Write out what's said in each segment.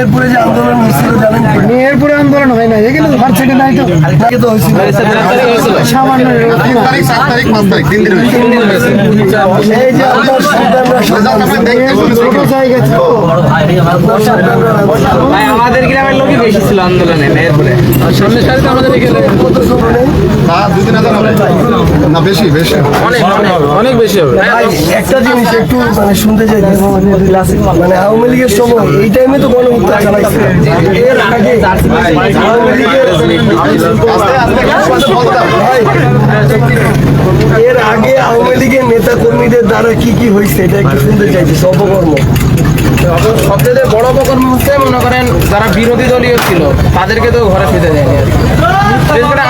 মেহেরপুরে যে আন্দোলন হয়েছিল জানেন মেহেরপুরে আন্দোলন হয় না এখানে তো ভার্সিটি নাই তো? আগে তো হয়েছিল। সামান্য তারিখ সাত তারিখ পাঁচ তারিখ তিন দিন এই যে আপনার সন্তানরা সন্তান ছোট জায়গা তো ভাই আমাদের গ্রামের লোকই বেশি ছিল আন্দোলনে মেহেরপুরে। সারিতে আমাদের এখানে কত ছোট নেই? না বেশি বেশি অনেক অনেক বেশি হবে। একটা জিনিস একটু মানে শুনতে চাই মানে আওয়ামী লীগের সময় এই টাইমে তো গণ চালাইছে এর আগে আওয়ামী লীগের এর আগে আওয়ামী লীগের নেতা কর্মীদের দ্বারা কি কি হয়েছে এটা একটু শুনতে চাইছি অপকর্ম সবচেয়ে বড় অপকর্ম হচ্ছে মনে করেন যারা বিরোধী দলীয় ছিল তাদেরকে তো ঘরে ফিতে দেয়নি। আর কি।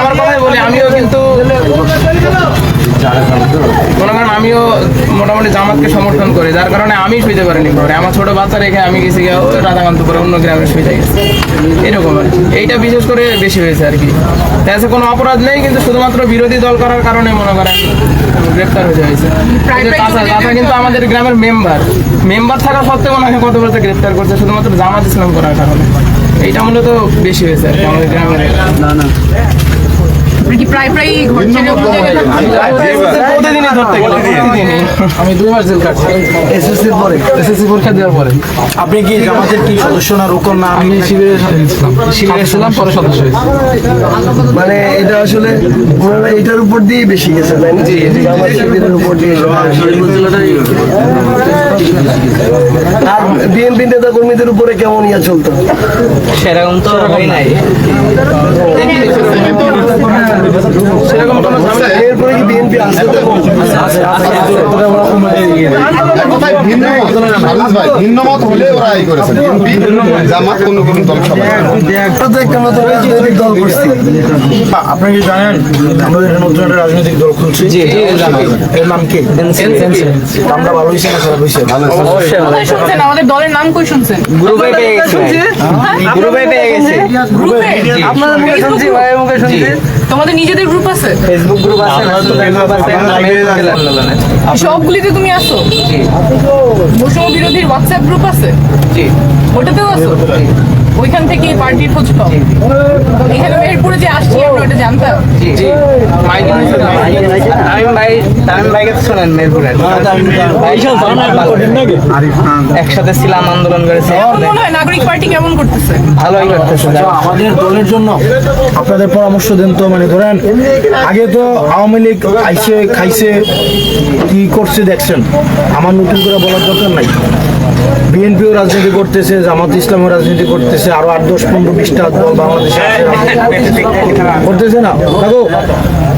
আমার কথাই বলি আমিও কিন্তু মনে করেন আমিও মোটামুটি জামাতকে সমর্থন করি যার কারণে আমি শুইতে পারিনি ঘরে আমার ছোট বাচ্চা রেখে আমি গেছি গিয়ে ওই রাধাকান্তপুরে অন্য গ্রামে শুইতে গেছি। এরকম আর কি। এইটা বিশেষ করে বেশি হয়েছে আর কি। তাই আছে কোনো অপরাধ নেই কিন্তু শুধুমাত্র বিরোধী দল করার কারণে মনে করেন গ্রেপ্তার হয়ে হয়েছে। কিন্তু তাছাড়া কিন্তু আমাদের গ্রামের মেম্বার মেম্বার থাকা সত্ত্বেও ওনাকে কত বলতে গ্রেপ্তার করছে শুধুমাত্র জামাত ইসলাম করার কারণে। এইটা মূলত বেশি হয়েছে আর কি আমাদের গ্রামের। কি প্রায় প্রায় ঘটছে এরকম প্রতিদিনই ধরতে আমি। দুই মাস জেল কাটছি এসএসসির পরে। এসএসসি পরীক্ষা দেওয়ার পরে। আপনি কি জামাতের কি সদস্য না রুকন না আমি শিবিরের ছিলাম শিবিরে ছিলাম পরে সদস্য হয়েছি। মানে এটা আসলে ওনারা এটার উপর দিয়েই বেশি গেছে তাই না? শিবিরের উপর দিয়ে আর বিএনপি নেতা কর্মীদের উপরে কেমন ইয়া চলতো? সেরকম তো হয় নাই। এরপরে কি বিএনপি আসছে তো? এক কথায় ভিন্ন মত? আব্দুল ভাই ভিন্ন মত হলে ওরা এই করেছে। জামাত কোন কোন দল সবাই। তো একটা দল করছি। আপনি কি জানেন আমাদের নতুন একটা রাজনৈতিক দল খুলছে? জি জি জানি। এর নাম কি? আমরা ভালো হয়েছে না খারাপ হয়েছে আমাদের দলের নাম কই শুনছেন? গ্রুপে পেয়ে গেছি গ্রুপে পেয়ে গেছি। গ্রুপে আপনাদের মুখে শুনছি ভাইয়ের মুখে শুনছি তোমাদের নিজেদের গ্রুপ আছে? ফেসবুক গ্রুপ আছে গ্রুপ আছে আন্দোলনে সবগুলিতে তুমি আসো মুসলিম বিরোধীর হোয়াটসঅ্যাপ গ্রুপ আছে? জি। ওটাতেও আসো ওইখান থেকে পার্টির খোঁজ পাও। এখানে মেহেরপুরে যে আসছি আমরা ওটা জানতাম জি আমি ভাই আমি ভাইকে তো শোনেন মেরপুরের একসাথে ছিলাম আন্দোলন করেছি। এখন নাগরিক পার্টি কেমন করতেছে? ভালোই করতেছে আমাদের দলের জন্য আপনাদের পরামর্শ দেন তো মানে ধরেন আগে তো আওয়ামী লীগ আইসে খাইছে কি করছে দেখছেন? আমার নতুন করে বলার দরকার নাই। বিএনপিও রাজনীতি করতেছে জামাত ইসলামও রাজনীতি করতেছে আরও আট দশ পনেরো বিশটা দল বাংলাদেশে আছে। করতেছে না। কাকু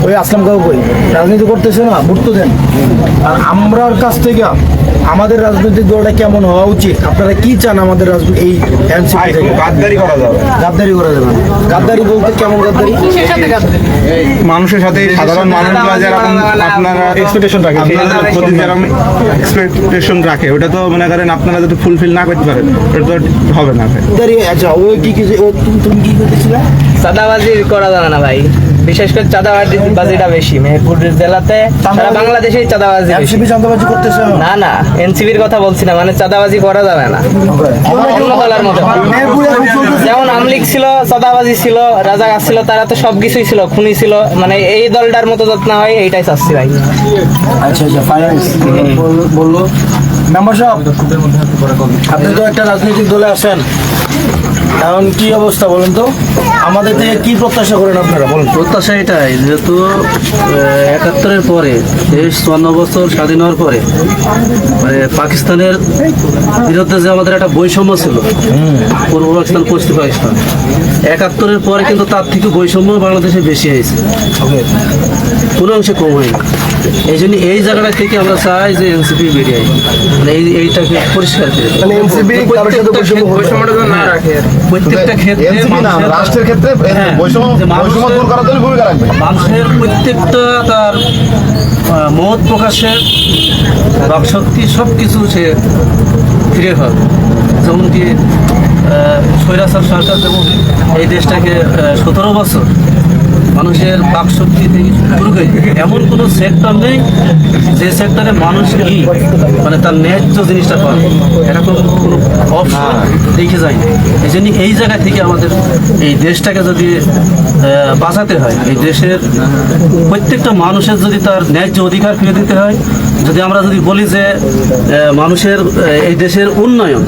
ওই আসলাম কাকু কই রাজনীতি করতেছে না ভোট তো দেন। আর আমরার কাছ থেকে আমাদের রাজনৈতিক দলটা কেমন হওয়া উচিত? আপনারা কি চান আমাদের রাজনীতি এই এনসিপি থেকে? গাদ্দারি করা যাবে। গাদ্দারি করা যাবে না। গাদ্দারি বলতে কেমন গাদ্দারি? মানুষের সাথে সাধারণ মানুষরা যেরকম আপনারা এক্সপেকটেশন রাখে যেরকম এক্সপেকটেশন রাখে। ওটা তো মনে করেন আপনারা যদি ফুলফিল না করতে পারেন ওটা তো হবে না ভাই। আচ্ছা ও কি কি ও তুমি তুমি কি করতেছিলে? চাঁদাবাজি করা যাবে না ভাই। বিশেষ করে চাঁদাবাজি বাজিটা বেশি। মেহেরপুর জেলাতে সারা বাংলাদেশেই চাঁদাবাজি এনসিপি চাঁদাবাজি করতেছে না না এনসিবির কথা বলছি না মানে চাঁদাবাজি করা যাবে না। অন্য দলের মতো। যেমন আমলিক ছিল চাঁদাবাজি ছিল রাজাকার ছিল তারা তো সবকিছুই ছিল খুনি ছিল। মানে এই দলটার মতো যত্ন হয় এইটাই চাচ্ছি ভাই। আচ্ছা আচ্ছা ফাইন্যান্স বলল। মেম্বার সাহেব আপনি তো একটা রাজনৈতিক দলে আছেন। এখন কি অবস্থা বলুন তো? আমাদের থেকে কি প্রত্যাশা করেন আপনারা? বলুন। প্রত্যাশা এটাই যেহেতু একাত্তরের পরে দেশ চুয়ান্ন বছর স্বাধীন হওয়ার পরে মানে পাকিস্তানের বিরুদ্ধে যে আমাদের একটা বৈষম্য ছিল পূর্ব পাকিস্তান পশ্চিম পাকিস্তান একাত্তরের পরে কিন্তু তার থেকে বৈষম্য বাংলাদেশে বেশি হয়েছে। কোনো অংশে কম হয়নি। এই জন্য এই জায়গাটা থেকে আমরা চাই যে এনসিপি বেরিয়ে। মানে এই এইটাকে পরিষ্কার করে। মানে এনসিপি কি। প্রত্যেকটা ক্ষেত্রে মানুষের- রাষ্ট্রের ক্ষেত্রে হ্যাঁ, বৈষম্য মানুষের- বৈষম্য দূর করার জন্য ভূমিকা রাখবে। মানুষের প্রত্যেকটা তার মত প্রকাশের বাকশক্তি সব কিছু সে ফিরে পাবে। যেমন কি স্বৈরাচার সরকার যেমন এই দেশটাকে সতেরো বছর মানুষের বাকশক্তি থেকে শুরু করে এমন কোনো সেক্টর নেই যে সেক্টরে মানুষ কি মানে তার ন্যায্য জিনিসটা পাবে। এরকম দেখে যায়। এই জন্য এই জায়গা থেকে আমাদের এই দেশটাকে যদি বাঁচাতে হয়, এই দেশের প্রত্যেকটা মানুষের যদি তার ন্যায্য অধিকার ফিরে দিতে হয়, যদি আমরা যদি বলি যে মানুষের এই দেশের উন্নয়ন,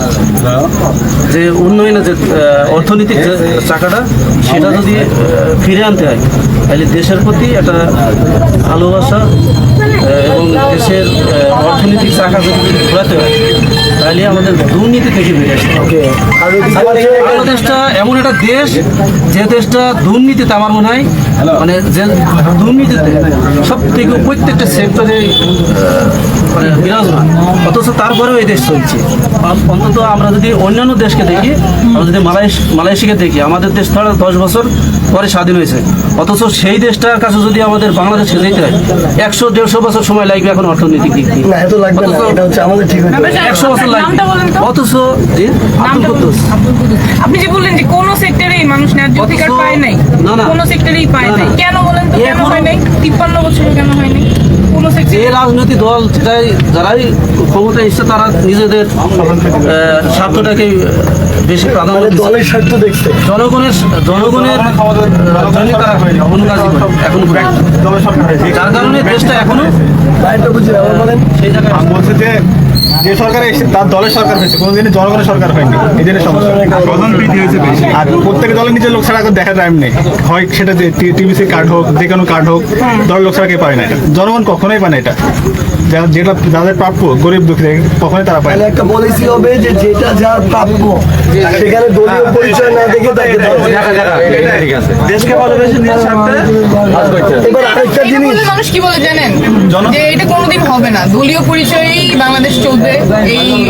যে উন্নয়নের যে অর্থনৈতিক যে চাকাটা, সেটা যদি ফিরে আনতে হয়, তাহলে দেশের প্রতি একটা ভালোবাসা এবং দেশের অর্থনৈতিক চাকা যদি ঘোরাতে হয় তাহলে আমাদের দুর্নীতি থেকে বেরিয়ে আসতে হবে বাংলাদেশটা এমন একটা দেশ যে দেশটা দুর্নীতিতে আমার মনে হয় মানে যে দুর্নীতিতে সব থেকে প্রত্যেকটা সেক্টরে মানে বিরাজমান অথচ তারপরেও এই দেশ চলছে। অন্তত আমরা যদি অন্যান্য দেশকে দেখি আমরা যদি মালয়েশ মালয়েশিয়াকে দেখি আমাদের দেশ ধরো দশ বছর পরে স্বাধীন হয়েছে। অথচ সেই দেশটার কাছে যদি আমাদের বাংলাদেশে যেতে হয় একশো দেড়শো বছর সময় লাগবে এখন অর্থনৈতিক দিক দিয়ে। না এত লাগবে না এটা হচ্ছে আমাদের ঠিক হচ্ছে একশো বছর লাগবে। অথচ। আপনি যে বললেন যে কোন সেক্টরেই মানুষ ন্যায্য অধিকার পায় নাই না, না। কোন সেক্টরেই পায় নাই। কেন বলেন তো কেন হয় নাই? তিপ্পান্ন বছরে কেন হয় নাই? কোন সেক্টরে রাজনৈতিক দল যেটাই যারাই যারাই ক্ষমতায় এসছে তারা নিজেদের স্বার্থটাকে বেশি প্রাধান্য দলের স্বার্থ দেখছে। জনগণের জনগণের তারা অনুকাজী করে এখন যার কারণে দেশটা এখনও সেই জায়গায় বলছে যে যে সরকার এসেছে তার দলের সরকার হয়েছে। কোনোদিনই জনগণের সরকার হয়নি। এই জন্য সমস্যা। প্রধান হয়েছে বেশি। আর প্রত্যেক দলের নিজের লোক ছাড়া দেখা টাইম নেই। হয় সেটা যে টিভিসি কার্ড হোক যে কোনো কার্ড হোক দলের লোক ছাড়া কেউ পায় না এটা। জনগণ কখনোই পায় না এটা। যারা যেটা যাদের প্রাপ্য গরিব দুঃখী কখনোই তারা পায় একটা পলিসি হবে যে যেটা যার প্রাপ্য সেখানে দলীয় পরিচয় না দেখে তাকে। দেশকে ভালোবেসে নিয়ে এবার আরেকটা জিনিস মানুষ কি বলে জানেন? যে এটা কোনোদিন হবে না। দলীয় পরিচয়েই বাংলাদেশ চলবে এই